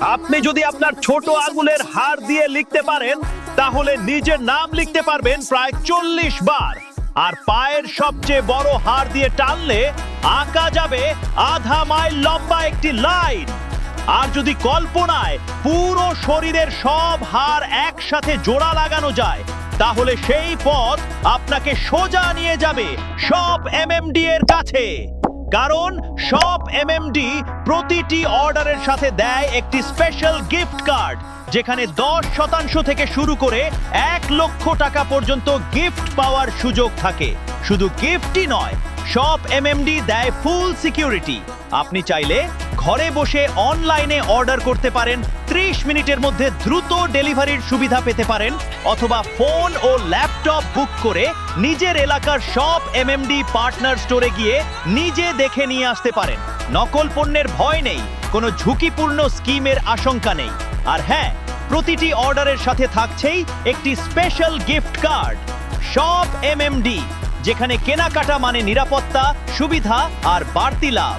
আপনি যদি আপনার ছোট আঙুলের হার দিয়ে লিখতে পারেন, তাহলে নিজের নাম লিখতে পারবেন প্রায় চল্লিশ বার। আর পায়ের সবচেয়ে বড় হার দিয়ে টানলে আঁকা যাবে আধা মাইল লম্বা একটি লাইন। আর যদি কল্পনায় পুরো শরীরের সব হাড় একসাথে জোড়া লাগানো যায়, তাহলে সেই পথ আপনাকে সোজা নিয়ে যাবে সব এমএমডি এর কাছে। কারণ সব এমএমডি প্রতিটি অর্ডারের সাথে দেয় একটি স্পেশাল গিফট কার্ড যেখানে দশ শতাংশ থেকে শুরু করে এক লক্ষ টাকা পর্যন্ত গিফট পাওয়ার সুযোগ থাকে। শুধু গিফটই নয় সব এমএমডি দেয় ফুল সিকিউরিটি আপনি চাইলে ঘরে বসে অনলাইনে অর্ডার করতে পারেন 30 মিনিটের মধ্যে দ্রুত ডেলিভারির সুবিধা পেতে পারেন, অথবা ফোন ও ল্যাপটপ বুক করে নিজের এলাকার সব এমএমডি পার্টনার স্টোরে গিয়ে নিজে দেখে নিয়ে আসতে পারেন। নকল পণ্যের ভয় নেই, কোনো ঝুঁকিপূর্ণ স্কিমের আশঙ্কা নেই। আর হ্যাঁ প্রতিটি অর্ডারের সাথে থাকছেই একটি স্পেশাল গিফট কার্ড সব এমএমডি যেখানে কেনাকাটা মানে নিরাপত্তা সুবিধা আর বাড়তি লাভ।